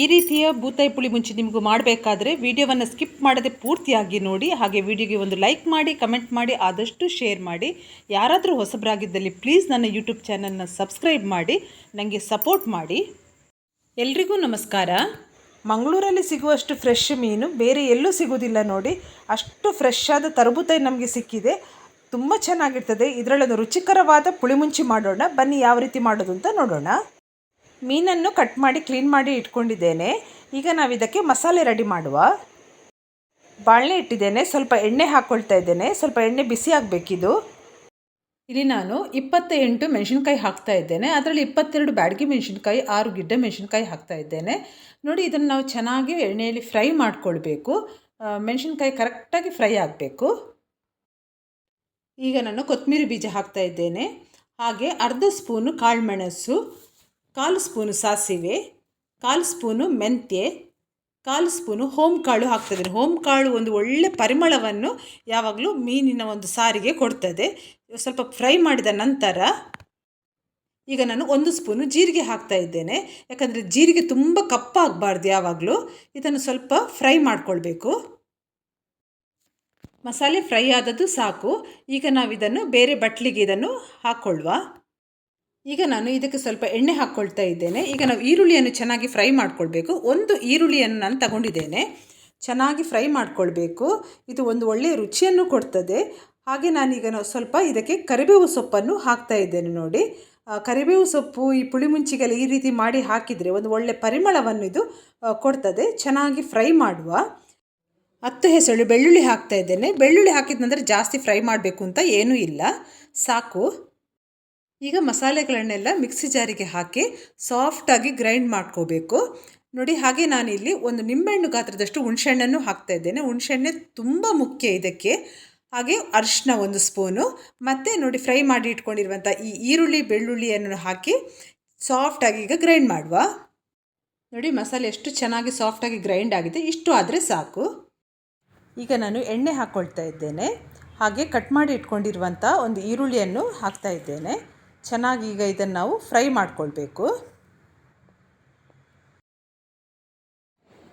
ಈ ರೀತಿಯ ಬೂತಾಯಿ ಪುಳಿ ಮುಂಚೆ ನಿಮಗೂ ಮಾಡಬೇಕಾದ್ರೆ ವಿಡಿಯೋವನ್ನು ಸ್ಕಿಪ್ ಮಾಡದೆ ಪೂರ್ತಿಯಾಗಿ ನೋಡಿ, ಹಾಗೆ ವಿಡಿಯೋಗೆ ಒಂದು ಲೈಕ್ ಮಾಡಿ, ಕಮೆಂಟ್ ಮಾಡಿ, ಆದಷ್ಟು ಶೇರ್ ಮಾಡಿ. ಯಾರಾದರೂ ಹೊಸಬರಾಗಿದ್ದಲ್ಲಿ ಪ್ಲೀಸ್ ನನ್ನ ಯೂಟ್ಯೂಬ್ ಚಾನಲ್ನ ಸಬ್ಸ್ಕ್ರೈಬ್ ಮಾಡಿ ನನಗೆ ಸಪೋರ್ಟ್ ಮಾಡಿ. ಎಲ್ರಿಗೂ ನಮಸ್ಕಾರ. ಮಂಗಳೂರಲ್ಲಿ ಸಿಗುವಷ್ಟು ಫ್ರೆಶ್ ಮೀನು ಬೇರೆ ಎಲ್ಲೂ ಸಿಗೋದಿಲ್ಲ ನೋಡಿ. ಅಷ್ಟು ಫ್ರೆಶ್ ಆದ ತರಬೂತಾಯಿ ನಮಗೆ ಸಿಕ್ಕಿದೆ. ತುಂಬ ಚೆನ್ನಾಗಿರ್ತದೆ. ಇದರಲ್ಲೊಂದು ರುಚಿಕರವಾದ ಪುಳಿಮುಂಚಿ ಮಾಡೋಣ. ಬನ್ನಿ ಯಾವ ರೀತಿ ಮಾಡೋದು ಅಂತ ನೋಡೋಣ. ಮೀನನ್ನು ಕಟ್ ಮಾಡಿ, ಕ್ಲೀನ್ ಮಾಡಿ ಇಟ್ಕೊಂಡಿದ್ದೇನೆ. ಈಗ ನಾವು ಇದಕ್ಕೆ ಮಸಾಲೆ ರೆಡಿ ಮಾಡುವ. ಬಾಳೆ ಇಟ್ಟಿದ್ದೇನೆ. ಸ್ವಲ್ಪ ಎಣ್ಣೆ ಹಾಕ್ಕೊಳ್ತಾ ಇದ್ದೇನೆ. ಸ್ವಲ್ಪ ಎಣ್ಣೆ ಬಿಸಿ ಆಗಬೇಕಿದು. ಇಲ್ಲಿ ನಾನು ಇಪ್ಪತ್ತ ಎಂಟು ಮೆಣಸಿನ್ಕಾಯಿ ಹಾಕ್ತಾ ಇದ್ದೇನೆ. ಅದರಲ್ಲಿ ಇಪ್ಪತ್ತೆರಡು ಬ್ಯಾಡಗಿ ಮೆಣಸಿನ್ಕಾಯಿ, ಆರು ಗಿಡ್ಡ ಮೆಣಸಿನ್ಕಾಯಿ ಹಾಕ್ತಾ ಇದ್ದೇನೆ. ನೋಡಿ, ಇದನ್ನು ನಾವು ಚೆನ್ನಾಗಿ ಎಣ್ಣೆಯಲ್ಲಿ ಫ್ರೈ ಮಾಡಿಕೊಳ್ಬೇಕು. ಮೆಣಸಿನ್ಕಾಯಿ ಕರೆಕ್ಟಾಗಿ ಫ್ರೈ ಆಗಬೇಕು. ಈಗ ನಾನು ಕೊತ್ತಂಬರಿ ಬೀಜ ಹಾಕ್ತಾ ಇದ್ದೇನೆ. ಹಾಗೆ ಅರ್ಧ ಸ್ಪೂನು ಕಾಳುಮೆಣಸು ಕಾಲು ಸ್ಪೂನು ಸಾಸಿವೆ ಕಾಲು ಸ್ಪೂನು ಮೆಂತ್ಯೆ ಕಾಲು ಸ್ಪೂನು ಹೋಮ್ ಕಾಳು ಹಾಕ್ತಿದ್ದೀನಿ ಹೋಮ್ ಕಾಳು ಒಂದು ಒಳ್ಳೆ ಪರಿಮಳವನ್ನು ಯಾವಾಗಲೂ ಮೀನಿನ ಒಂದು ಸಾರಿಗೆ ಕೊಡ್ತದೆ. ಸ್ವಲ್ಪ ಫ್ರೈ ಮಾಡಿದ ನಂತರ ಈಗ ನಾನು ಒಂದು ಸ್ಪೂನು ಜೀರಿಗೆ ಹಾಕ್ತಾ ಇದ್ದೇನೆ. ಯಾಕಂದರೆ ಜೀರಿಗೆ ತುಂಬ ಕಪ್ಪಾಗಬಾರ್ದು ಯಾವಾಗಲೂ. ಇದನ್ನು ಸ್ವಲ್ಪ ಫ್ರೈ ಮಾಡಿಕೊಳ್ಬೇಕು. ಮಸಾಲೆ ಫ್ರೈ ಆದದ್ದು ಸಾಕು. ಈಗ ನಾವು ಇದನ್ನು ಬೇರೆ ಬಟ್ಲಿಗೆ ಇದನ್ನು ಹಾಕ್ಕೊಳ್ಳುವ ಈಗ ನಾನು ಇದಕ್ಕೆ ಸ್ವಲ್ಪ ಎಣ್ಣೆ ಹಾಕ್ಕೊಳ್ತಾ ಇದ್ದೇನೆ. ಈಗ ನಾವು ಈರುಳ್ಳಿಯನ್ನು ಚೆನ್ನಾಗಿ ಫ್ರೈ ಮಾಡ್ಕೊಳ್ಬೇಕು. ಒಂದು ಈರುಳ್ಳಿಯನ್ನು ನಾನು ತಗೊಂಡಿದ್ದೇನೆ. ಚೆನ್ನಾಗಿ ಫ್ರೈ ಮಾಡ್ಕೊಳ್ಬೇಕು. ಇದು ಒಂದು ಒಳ್ಳೆಯ ರುಚಿಯನ್ನು ಕೊಡ್ತದೆ. ಹಾಗೆ ನಾನೀಗ ನಾವು ಸ್ವಲ್ಪ ಇದಕ್ಕೆ ಕರಿಬೇವು ಸೊಪ್ಪನ್ನು ಹಾಕ್ತಾ ಇದ್ದೇನೆ ನೋಡಿ. ಕರಿಬೇವು ಸೊಪ್ಪು ಈ ಪುಳಿಮುಂಚಿಗೆಲ್ಲ ಈ ರೀತಿ ಮಾಡಿ ಹಾಕಿದರೆ ಒಂದು ಒಳ್ಳೆಯ ಪರಿಮಳವನ್ನು ಇದು ಕೊಡ್ತದೆ. ಚೆನ್ನಾಗಿ ಫ್ರೈ ಮಾಡುವ. ಹತ್ತು ಹೆಸಳು ಬೆಳ್ಳುಳ್ಳಿ ಹಾಕ್ತಾ ಇದ್ದೇನೆ. ಬೆಳ್ಳುಳ್ಳಿ ಹಾಕಿದ ನಂತರ ಜಾಸ್ತಿ ಫ್ರೈ ಮಾಡಬೇಕು ಅಂತ ಏನೂ ಇಲ್ಲ. ಸಾಕು. ಈಗ ಮಸಾಲೆಗಳನ್ನೆಲ್ಲ ಮಿಕ್ಸಿ ಜಾರಿಗೆ ಹಾಕಿ ಸಾಫ್ಟಾಗಿ ಗ್ರೈಂಡ್ ಮಾಡ್ಕೋಬೇಕು. ನೋಡಿ ಹಾಗೆ ನಾನಿಲ್ಲಿ ಒಂದು ನಿಂಬೆಹಣ್ಣು ಗಾತ್ರದಷ್ಟು ಹುಣಸೆಹಣ್ಣನ್ನು ಹಾಕ್ತಾ ಇದ್ದೇನೆ. ಹುಣಸೆಹಣ್ಣೆ ತುಂಬ ಮುಖ್ಯ ಇದಕ್ಕೆ. ಹಾಗೆ ಅರಿಶಿನ ಒಂದು ಸ್ಪೂನು ಮತ್ತು ನೋಡಿ ಫ್ರೈ ಮಾಡಿ ಇಟ್ಕೊಂಡಿರುವಂಥ ಈ ಈರುಳ್ಳಿ, ಬೆಳ್ಳುಳ್ಳಿಯನ್ನು ಹಾಕಿ ಸಾಫ್ಟಾಗಿ ಈಗ ಗ್ರೈಂಡ್ ಮಾಡುವ. ನೋಡಿ ಮಸಾಲೆ ಎಷ್ಟು ಚೆನ್ನಾಗಿ ಸಾಫ್ಟಾಗಿ ಗ್ರೈಂಡ್ ಆಗಿದೆ. ಇಷ್ಟು ಆದರೆ ಸಾಕು. ಈಗ ನಾನು ಎಣ್ಣೆ ಹಾಕ್ಕೊಳ್ತಾ ಇದ್ದೇನೆ. ಹಾಗೆ ಕಟ್ ಮಾಡಿ ಇಟ್ಕೊಂಡಿರುವಂಥ ಒಂದು ಈರುಳ್ಳಿಯನ್ನು ಹಾಕ್ತಾ ಇದ್ದೇನೆ. ಚೆನ್ನಾಗಿ ಈಗ ಇದನ್ನು ನಾವು ಫ್ರೈ ಮಾಡಿಕೊಳ್ಬೇಕು.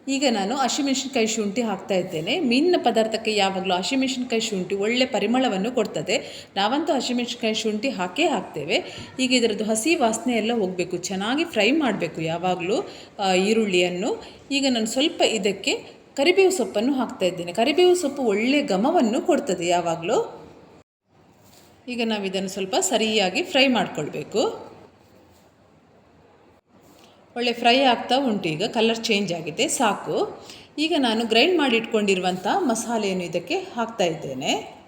ಈಗ ನಾನು ಹಸಿಮೆಣಸಿನ್ಕಾಯಿ ಶುಂಠಿ ಹಾಕ್ತಾ ಇದ್ದೇನೆ. ಮೀನಿನ ಪದಾರ್ಥಕ್ಕೆ ಯಾವಾಗಲೂ ಹಸಿಮೆಣಸಿನ್ಕಾಯಿ ಶುಂಠಿ ಒಳ್ಳೆ ಪರಿಮಳವನ್ನು ಕೊಡ್ತದೆ. ನಾವಂತೂ ಹಸಿಮೆಣಸಿನ್ಕಾಯಿ ಶುಂಠಿ ಹಾಕೇ ಹಾಕ್ತೇವೆ. ಈಗ ಇದರದ್ದು ಹಸಿ ವಾಸನೆ ಎಲ್ಲ ಹೋಗಬೇಕು. ಚೆನ್ನಾಗಿ ಫ್ರೈ ಮಾಡಬೇಕು ಯಾವಾಗಲೂ ಈರುಳ್ಳಿಯನ್ನು. ಈಗ ನಾನು ಸ್ವಲ್ಪ ಇದಕ್ಕೆ ಕರಿಬೇವು ಸೊಪ್ಪನ್ನು ಹಾಕ್ತಾ ಇದ್ದೇನೆ. ಕರಿಬೇವು ಸೊಪ್ಪು ಒಳ್ಳೆಯ ಘಮವನ್ನು ಕೊಡ್ತದೆ ಯಾವಾಗಲೂ. ಈಗ ನಾವು ಇದನ್ನು ಸ್ವಲ್ಪ ಸರಿಯಾಗಿ ಫ್ರೈ ಮಾಡಿಕೊಳ್ಬೇಕು. ಒಳ್ಳೆ ಫ್ರೈ ಆಗ್ತಾ ಉಂಟು ಈಗ, ಕಲರ್ ಚೇಂಜ್ ಆಗಿದೆ, ಸಾಕು. ಈಗ ನಾನು ಗ್ರೈಂಡ್ ಮಾಡಿ ಇಟ್ಕೊಂಡಿರುವಂಥ ಮಸಾಲೆಯನ್ನು ಇದಕ್ಕೆ ಹಾಕ್ತಾ ಇದ್ದೇನೆ.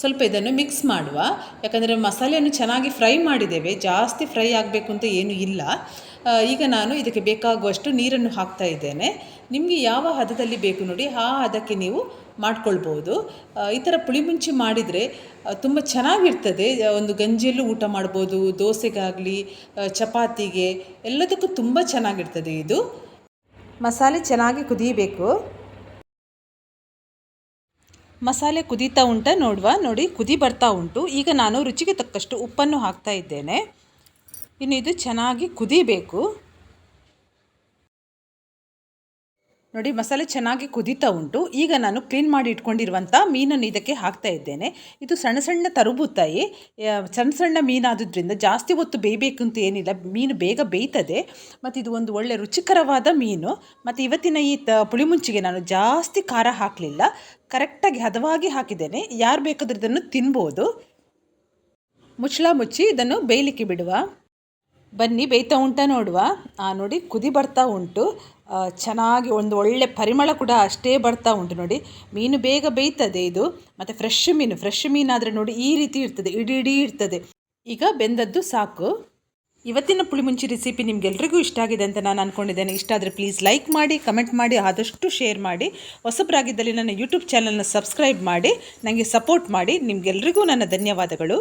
ಸ್ವಲ್ಪ ಇದನ್ನು ಮಿಕ್ಸ್ ಮಾಡುವ. ಯಾಕಂದರೆ ಮಸಾಲೆಯನ್ನು ಚೆನ್ನಾಗಿ ಫ್ರೈ ಮಾಡಿದ್ದೇವೆ. ಜಾಸ್ತಿ ಫ್ರೈ ಆಗಬೇಕು ಅಂತ ಏನೂ ಇಲ್ಲ. ಈಗ ನಾನು ಇದಕ್ಕೆ ಬೇಕಾಗುವಷ್ಟು ನೀರನ್ನು ಹಾಕ್ತಾ ಇದ್ದೇನೆ. ನಿಮಗೆ ಯಾವ ಹದದಲ್ಲಿ ಬೇಕು ನೋಡಿ, ಆ ಹದಕ್ಕೆ ನೀವು ಮಾಡ್ಕೊಳ್ಬೋದು. ಈ ಥರ ಪುಳಿಮುಂಚಿ ಮಾಡಿದರೆ ತುಂಬ ಚೆನ್ನಾಗಿರ್ತದೆ. ಒಂದು ಗಂಜಿಯಲ್ಲೂ ಊಟ ಮಾಡ್ಬೋದು, ದೋಸೆಗಾಗಲಿ ಚಪಾತಿಗೆ, ಎಲ್ಲದಕ್ಕೂ ತುಂಬ ಚೆನ್ನಾಗಿರ್ತದೆ ಇದು. ಮಸಾಲೆ ಚೆನ್ನಾಗಿ ಕುದಿಯಬೇಕು. ಮಸಾಲೆ ಕುದೀತಾ ಉಂಟ, ನೋಡುವ? ನೋಡಿ, ಕುದಿ ಬರ್ತಾ ಉಂಟು. ಈಗ ನಾನು ರುಚಿಗೆ ತಕ್ಕಷ್ಟು ಉಪ್ಪನ್ನು ಹಾಕ್ತಾ ಇದ್ದೇನೆ. ಇನ್ನು ಇದು ಚೆನ್ನಾಗಿ ಕುದಿಬೇಕು. ನೋಡಿ, ಮಸಾಲೆ ಚೆನ್ನಾಗಿ ಕುದೀತಾ ಉಂಟು. ಈಗ ನಾನು ಕ್ಲೀನ್ ಮಾಡಿ ಇಟ್ಕೊಂಡಿರುವಂಥ ಮೀನನ್ನು ಇದಕ್ಕೆ ಹಾಕ್ತಾ ಇದ್ದೇನೆ. ಇದು ಸಣ್ಣ ಸಣ್ಣ ತರುಬುತ್ತಾಯಿ ಸಣ್ಣ ಸಣ್ಣ ಮೀನಾದ್ರಿಂದ ಜಾಸ್ತಿ ಹೊತ್ತು ಬೇಯಬೇಕು ಅಂತ ಏನಿಲ್ಲ. ಮೀನು ಬೇಗ ಬೇಯ್ತದೆ. ಮತ್ತು ಇದು ಒಂದು ಒಳ್ಳೆ ರುಚಿಕರವಾದ ಮೀನು. ಮತ್ತು ಇವತ್ತಿನ ಈ ತ, ಪುಳಿಮುಂಚಿಗೆ ನಾನು ಜಾಸ್ತಿ ಖಾರ ಹಾಕಲಿಲ್ಲ. ಕರೆಕ್ಟಾಗಿ ಹದವಾಗಿ ಹಾಕಿದ್ದೇನೆ. ಯಾರು ಬೇಕಾದ್ರೆ ಇದನ್ನು ತಿನ್ಬೋದು. ಮುಚ್ಚಳ ಮುಚ್ಚಿ ಇದನ್ನು ಬೇಯಲಿಕ್ಕೆ ಬಿಡುವ. ಬನ್ನಿ, ಬೇಯ್ತಾ ಉಂಟ ನೋಡುವ. ನೋಡಿ, ಕುದಿ ಬರ್ತಾ ಉಂಟು. ಚೆನ್ನಾಗಿ ಒಂದು ಒಳ್ಳೆ ಪರಿಮಳ ಕೂಡ ಅಷ್ಟೇ ಬರ್ತಾ ಉಂಟು ನೋಡಿ. ಮೀನು ಬೇಗ ಬೇಯ್ತದೆ ಇದು. ಮತ್ತು ಫ್ರೆಶ್ ಮೀನು ಫ್ರೆಶ್ ಮೀನಾದರೆ ನೋಡಿ ಈ ರೀತಿ ಇರ್ತದೆ, ಇಡೀ ಇಡೀ ಇರ್ತದೆ. ಈಗ ಬೆಂದದ್ದು ಸಾಕು. ಇವತ್ತಿನ ಪುಳಿಮುಂಚಿ ರೆಸಿಪಿ ನಿಮಗೆಲ್ರಿಗೂ ಇಷ್ಟ ಆಗಿದೆ ಅಂತ ನಾನು ಅಂದ್ಕೊಂಡಿದ್ದೇನೆ ಇಷ್ಟ ಆದರೆ ಪ್ಲೀಸ್ ಲೈಕ್ ಮಾಡಿ ಕಮೆಂಟ್ ಮಾಡಿ, ಆದಷ್ಟು ಶೇರ್ ಮಾಡಿ. ಹೊಸಬರಾಗಿದ್ದಲ್ಲಿ ನನ್ನ ಯೂಟ್ಯೂಬ್ ಚಾನಲ್ನ ಸಬ್ಸ್ಕ್ರೈಬ್ ಮಾಡಿ ನನಗೆ ಸಪೋರ್ಟ್ ಮಾಡಿ. ನಿಮಗೆಲ್ರಿಗೂ ನನ್ನ ಧನ್ಯವಾದಗಳು.